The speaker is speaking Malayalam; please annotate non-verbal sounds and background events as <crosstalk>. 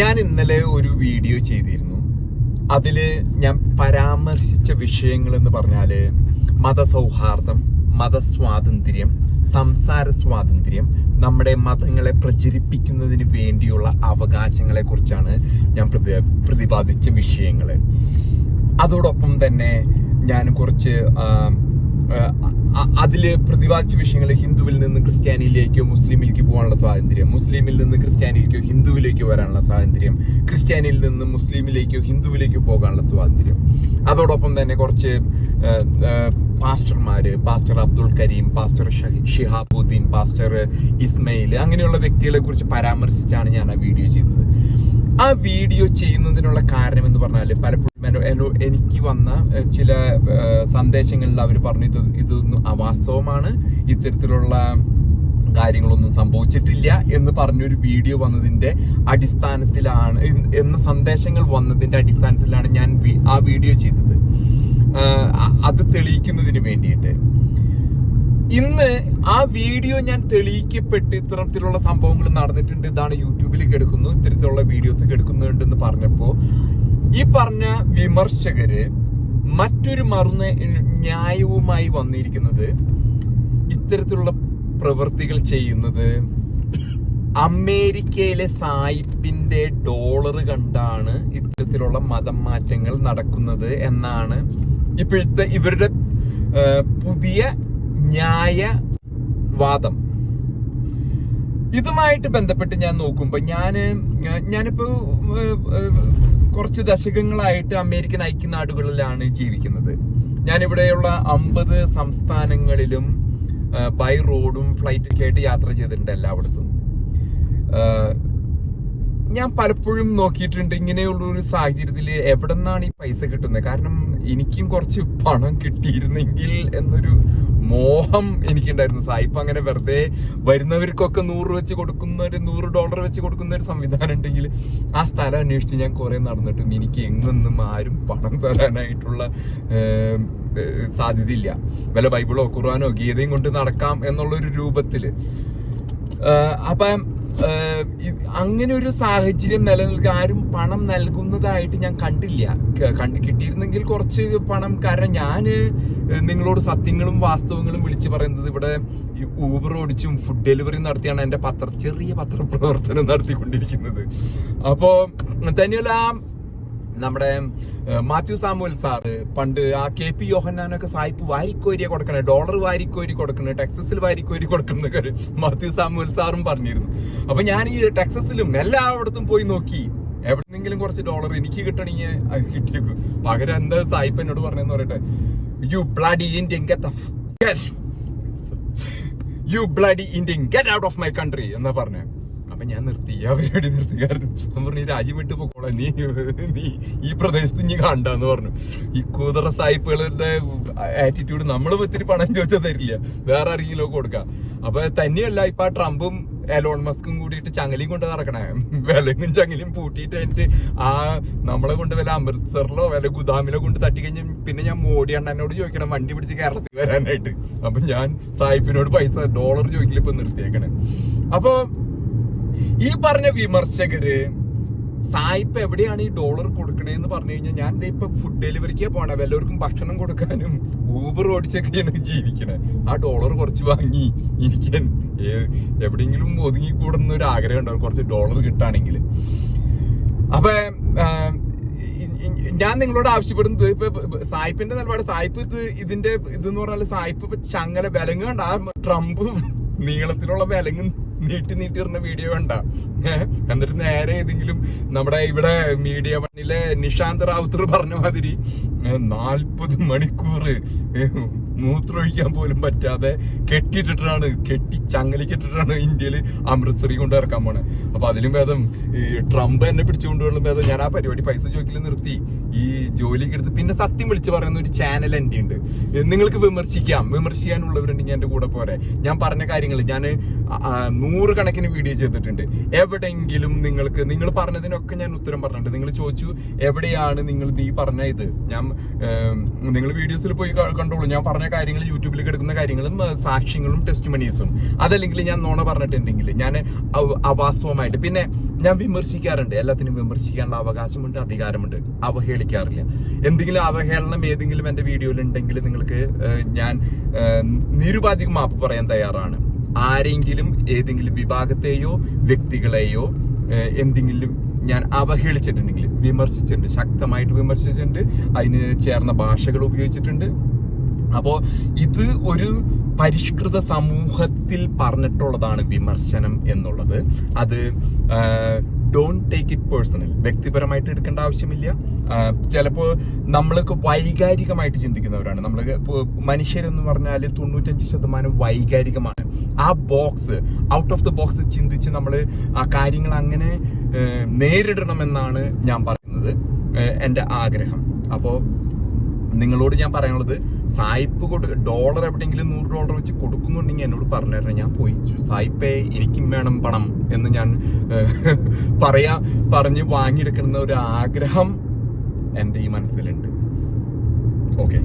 ഞാൻ ഇന്നലെ ഒരു വീഡിയോ ചെയ്തിരുന്നു. അതിൽ ഞാൻ പരാമർശിച്ച വിഷയങ്ങൾ എന്ന് പറഞ്ഞാൽ മതസൗഹാർദ്ദം മതസ്വാതന്ത്ര്യം സംസാര സ്വാതന്ത്ര്യം നമ്മുടെ മതങ്ങളെ പ്രചരിപ്പിക്കുന്നതിന് വേണ്ടിയുള്ള അവകാശങ്ങളെ കുറിച്ചാണ് ഞാൻ പ്രതി- പ്രതിപാദിച്ച വിഷയങ്ങൾ അതോടൊപ്പം തന്നെ ഞാൻ കുറച്ച് അതിൽ പ്രതിപാദിച്ച വിഷയങ്ങൾ ഹിന്ദുവിൽ നിന്ന് ക്രിസ്ത്യാനിയിലേക്കോ മുസ്ലിമിലേക്ക് പോകാനുള്ള സ്വാതന്ത്ര്യം മുസ്ലിമിൽ നിന്ന് ക്രിസ്ത്യാനിയിലേക്കോ ഹിന്ദുവിലേക്കോ വരാനുള്ള സ്വാതന്ത്ര്യം ക്രിസ്ത്യാനിയിൽ നിന്ന് മുസ്ലിമിലേക്കോ ഹിന്ദുവിലേക്കോ പോകാനുള്ള സ്വാതന്ത്ര്യം. അതോടൊപ്പം തന്നെ കുറച്ച് ആ, pastor Abdul Karim pastor Shihabuddin pastor Ismail അങ്ങനെയുള്ള വ്യക്തികളെ കുറിച്ച് പരാമർശിച്ചാണ് ഞാൻ ആ വീഡിയോ ചെയ്തത്. ആ വീഡിയോ ചെയ്യുന്നതിനുള്ള കാരണം എന്ന് പറഞ്ഞാൽ പലപ്പോഴും എനിക്ക് വന്ന ചില സന്ദേശങ്ങളിൽ അവർ പറഞ്ഞു ഇത് ഇതൊന്നും അവാസ്തവമാണ്. ഇത്തരത്തിലുള്ള കാര്യങ്ങളൊന്നും സംഭവിച്ചിട്ടില്ല എന്ന് പറഞ്ഞൊരു വീഡിയോ വന്നതിന്റെ അടിസ്ഥാനത്തിലാണ് എന്ന സന്ദേശങ്ങൾ വന്നതിന്റെ അടിസ്ഥാനത്തിലാണ് ഞാൻ ആ വീഡിയോ ചെയ്തത്. അത് തെളിയിക്കുന്നതിന് വേണ്ടിയിട്ട് ഇന്ന് ആ വീഡിയോ ഞാൻ തെളിയിക്കപ്പെട്ട് ഇത്തരത്തിലുള്ള സംഭവങ്ങൾ നടന്നിട്ടുണ്ട്. ഇതാണ് യൂട്യൂബിൽ എടുക്കുന്നു ഇത്തരത്തിലുള്ള വീഡിയോസ് കിടക്കുന്നുണ്ടെന്ന് പറഞ്ഞപ്പോ ഈ പറഞ്ഞ വിമർശകര് മറ്റൊരു മറുന്ന ന്യായവുമായി വന്നിരിക്കുന്നത് ഇത്തരത്തിലുള്ള പ്രവൃത്തികൾ ചെയ്യുന്നത് അമേരിക്കയിലെ സായിപ്പിന്റെ ഡോളർ കണ്ടാണ് ഇത്തരത്തിലുള്ള മതം മാറ്റങ്ങൾ നടക്കുന്നത് എന്നാണ് ഇപ്പോഴത്തെ ഇവരുടെ പുതിയ ന്യായവാദം. ഇതുമായിട്ട് ബന്ധപ്പെട്ട് ഞാൻ നോക്കുമ്പോൾ ഞാൻ ഞാനിപ്പോൾ കുറച്ച് ദശകങ്ങളായിട്ട് അമേരിക്കൻ ഐക്യനാടുകളിലാണ് ജീവിക്കുന്നത്. ഞാനിവിടെയുള്ള അമ്പത് സംസ്ഥാനങ്ങളിലും ബൈ റോഡും ഫ്ലൈറ്റൊക്കെ ആയിട്ട് യാത്ര ചെയ്തിട്ടുണ്ട് എല്ലായിടത്തും. ഞാൻ പലപ്പോഴും നോക്കിയിട്ടുണ്ട് ഇങ്ങനെയുള്ള ഒരു സാഹചര്യത്തിൽ എവിടെ നിന്നാണ് ഈ പൈസ കിട്ടുന്നത്. കാരണം എനിക്കും കുറച്ച് പണം കിട്ടിയിരുന്നെങ്കിൽ എന്നൊരു മോഹം എനിക്കുണ്ടായിരുന്നു. സായിപ്പ് അങ്ങനെ വെറുതെ വരുന്നവർക്കൊക്കെ നൂറ് വെച്ച് കൊടുക്കുന്ന ഒരു നൂറ് ഡോളർ വെച്ച് കൊടുക്കുന്ന ഒരു സംവിധാനം ഉണ്ടെങ്കിൽ ആ സ്ഥലം അന്വേഷിച്ച് ഞാൻ കുറെ നടന്നിട്ടും എനിക്ക് എങ്ങൊന്നും ആരും പണം തരാനായിട്ടുള്ള സാധ്യതയില്ല. വല്ല ബൈബിളോ ഖുർആാനോ ഗീതയും കൊണ്ട് നടക്കാം എന്നുള്ളൊരു രൂപത്തിൽ. ആഹ് അപ്പം അങ്ങനെ ഒരു സാഹചര്യം നിലനിൽക്കുക ആരും പണം നൽകുന്നതായിട്ട് ഞാൻ കണ്ടില്ല. കണ്ട് കിട്ടിയിരുന്നെങ്കിൽ കുറച്ച് പണം. കാരണം ഞാൻ നിങ്ങളോട് സത്യങ്ങളും വാസ്തവങ്ങളും വിളിച്ചു പറയുന്നത് ഇവിടെ ഊബർ ഓടിച്ചും ഫുഡ് ഡെലിവറി നടത്തിയാണ് എന്റെ പത്ര ചെറിയ പത്രപ്രവർത്തനം നടത്തിക്കൊണ്ടിരിക്കുന്നത്. അപ്പോൾ തന്നെയല്ല നമ്മുടെ മാത്യു സാമുവൽ സാറ് പണ്ട് ആ കെ പി യോഹന്നാനൊക്കെ സായിപ്പ് വാരിക്കോരിയ കൊടുക്കണേ ഡോളർ വാരിക്കോരി കൊടുക്കണേ ടെക്സസിൽ വാരിക്കോരി കൊടുക്കണം എന്നൊക്കെ മാത്യു സാമുവൽ സാറും പറഞ്ഞിരുന്നു. അപ്പൊ ഞാൻ ഈ ടെക്സസിലും എല്ലായിടത്തും പോയി നോക്കി. എവിടെന്നെങ്കിലും കുറച്ച് ഡോളർ എനിക്ക് കിട്ടണെങ്കിൽ അത് കിട്ടിയേക്കും. പകരം എന്താ സായിപ്പ് എന്നോട് പറഞ്ഞെന്ന് പറയട്ടെ. You bloody Indian get you bloody Indian get out of my country എന്നാ പറഞ്ഞേ. അപ്പൊ ഞാൻ നിർത്തി. ആ പരിപാടി നിർത്തി. കാരണം ഞാൻ പറഞ്ഞു "ഈ രാജ്യം വിട്ട് പോക്കോളാം നീ നീ ഈ പ്രദേശത്ത് നീ കണ്ടെന്ന് പറഞ്ഞു. ഈ കൂതറ സായിപ്പുകളുടെ ആറ്റിറ്റ്യൂഡ് നമ്മൾ ഒത്തിരി പണം ചോദിച്ചാൽ തരില്ല. വേറെ ആരെങ്കിലും കൊടുക്കാം. അപ്പൊ തന്നെയല്ല ഇപ്പൊ ട്രംപും എലോൺ മസ്കും കൂടിയിട്ട് ചങ്ങലിയും കൊണ്ട് നടക്കണേ. വിലങ്ങും ചങ്ങലിയും പൂട്ടിയിട്ട് എന്നിട്ട് ആ നമ്മളെ കൊണ്ട് വല്ല അമൃത്സറിലോ വല്ല ഗുദാമിലോ കൊണ്ട് തട്ടി കഴിഞ്ഞ് പിന്നെ ഞാൻ മോഡി അണ്ണനോട് ചോദിക്കണം വണ്ടി പിടിച്ച് കേരളത്തിൽ വരാനായിട്ട്. അപ്പൊ ഞാൻ സായിപ്പിനോട് പൈസ ഡോളർ ചോദിക്കില്ല ഇപ്പൊ നിർത്തിയേക്കണേ. അപ്പൊ ഈ പറഞ്ഞ വിമർശകര് സായിപ്പ് എവിടെയാണ് ഈ ഡോളർ കൊടുക്കണേന്ന് പറഞ്ഞു കഴിഞ്ഞാൽ ഞാൻ ഇപ്പൊ ഫുഡ് ഡെലിവറിക്ക് പോണേ. വല്ലവർക്കും ഭക്ഷണം കൊടുക്കാനും ഊബർ ഓടിച്ചൊക്കെയാണ് ജീവിക്കണേ. ആ ഡോളർ കുറച്ച് വാങ്ങി ഇരിക്കാൻ എവിടെയെങ്കിലും ഒതുങ്ങി കൂടുന്ന ഒരു ആഗ്രഹം ഉണ്ടാവും. കുറച്ച് ഡോളർ കിട്ടുകയാണെങ്കിൽ അപ്പൊ ഞാൻ നിങ്ങളോട് ആവശ്യപ്പെടുന്നത് ഇപ്പൊ സായിപ്പിന്റെ നിലപാട് സായിപ്പ് ഇത് ഇതിന്റെ ഇതെന്ന് പറഞ്ഞാൽ സായിപ്പ് ചങ്ങല വിലങ്ങണ്ട ആ ട്രംപ് നീളത്തിലുള്ള വിലങ്ങ് നീട്ടി നീട്ടി ഇടുന്ന വീഡിയോ വേണ്ട എന്നിട്ട് നേരെ ഏതെങ്കിലും നമ്മുടെ ഇവിടെ മീഡിയ വണ്ണിലെ നിഷാന്ത് റാവുത്തർ പറഞ്ഞ മാതിരി നാൽപ്പത് മണിക്കൂർ മൂത്രമൊഴിക്കാൻ പോലും പറ്റാതെ കെട്ടിയിട്ടിട്ടാണ് കെട്ടി ചങ്ങലിക്കിട്ടിട്ടാണ് ഇന്ത്യയിൽ അമൃത്സറി കൊണ്ട് ഇറക്കാൻ പോണേ. അപ്പൊ അതിലും ഭേദം ഈ ട്രംപ് എന്നെ പിടിച്ചുകൊണ്ടുള്ള ഭേദം ഞാൻ ആ പരിപാടി പൈസ ചോദിക്കൽ നിർത്തി. ഈ ജോലിക്ക് എടുത്ത് പിന്നെ സത്യം വിളിച്ച് പറയുന്ന ഒരു ചാനൽ എന്റെ ഉണ്ട്. നിങ്ങൾക്ക് വിമർശിക്കാം. വിമർശിക്കാനുള്ളവരുണ്ടെങ്കിൽ എന്റെ കൂടെ പോരെ. ഞാൻ പറഞ്ഞ കാര്യങ്ങൾ ഞാൻ നൂറുകണക്കിന് വീഡിയോ ചെയ്തിട്ടുണ്ട്. എവിടെയെങ്കിലും നിങ്ങൾക്ക് നിങ്ങൾ പറഞ്ഞതിനൊക്കെ ഞാൻ ഉത്തരം പറഞ്ഞിട്ടുണ്ട്. നിങ്ങൾ ചോദിച്ചു എവിടെയാണ് നിങ്ങൾ നീ പറഞ്ഞ ഇത് ഞാൻ നിങ്ങൾ വീഡിയോസിൽ പോയി കണ്ടോളൂ. ഞാൻ പറഞ്ഞ കാര്യങ്ങൾ യൂട്യൂബിലേക്ക് എടുക്കുന്ന കാര്യങ്ങളും സാക്ഷ്യങ്ങളും ടെസ്റ്റ് മണീസും അതല്ലെങ്കിൽ ഞാൻ നോണ പറഞ്ഞിട്ടുണ്ടെങ്കിൽ ഞാൻ അവ- അവാസ്തവമായിട്ട് പിന്നെ ഞാൻ വിമർശിക്കാറുണ്ട്. എല്ലാത്തിനും വിമർശിക്കാനുള്ള അവകാശമുണ്ട് അധികാരമുണ്ട്. അവഹേളിക്കാറില്ല. എന്തെങ്കിലും അവഹേളനം ഏതെങ്കിലും എന്റെ വീഡിയോയിൽ ഉണ്ടെങ്കിൽ നിങ്ങൾക്ക് ഞാൻ നിരുപാധികം മാപ്പ് പറയാൻ തയ്യാറാണ്. ആരെങ്കിലും ഏതെങ്കിലും വിഭാഗത്തെയോ വ്യക്തികളെയോ എന്തെങ്കിലും ഞാൻ അവഹേളിച്ചിട്ടുണ്ടെങ്കിൽ വിമർശിച്ചിട്ടുണ്ട് ശക്തമായിട്ട് വിമർശിച്ചിട്ടുണ്ട് അതിന് ചേർന്ന ഭാഷകൾ ഉപയോഗിച്ചിട്ടുണ്ട് അപ്പോ ഇത് ഒരു പരിഷ്കൃത സമൂഹത്തിൽ പറഞ്ഞിട്ടുള്ളതാണ് വിമർശനം എന്നുള്ളത്. അത് ഡോണ്ട് ടേക്ക് ഇറ്റ് പേഴ്സണൽ വ്യക്തിപരമായിട്ട് എടുക്കേണ്ട ആവശ്യമില്ല. ചിലപ്പോൾ നമ്മളൊക്കെ വൈകാരികമായിട്ട് ചിന്തിക്കുന്നവരാണ്. നമ്മൾ മനുഷ്യരെന്ന് പറഞ്ഞാൽ തൊണ്ണൂറ്റഞ്ച് ശതമാനം വൈകാരികമാണ്. ആ box out of the box ചിന്തിച്ച് നമ്മൾ ആ കാര്യങ്ങൾ അങ്ങനെ നേരിടണമെന്നാണ് ഞാൻ പറയുന്നത്. എന്റെ ആഗ്രഹം. അപ്പോൾ നിങ്ങളോട് ഞാൻ പറയാനുള്ളത് സായിപ്പ് കൊടുക്ക ഡോളർ എവിടെയെങ്കിലും നൂറ് ഡോളർ വെച്ച് കൊടുക്കുന്നുണ്ടെങ്കിൽ എന്നോട് പറഞ്ഞു ഞാൻ പോയി. സായിപ്പേ എനിക്കും വേണം പണം എന്ന് ഞാൻ <laughs> പറയാ പറഞ്ഞ് വാങ്ങിയെടുക്കുന്ന ഒരു ആഗ്രഹം എന്റെ ഈ മനസ്സിലുണ്ട്. ഓക്കെ.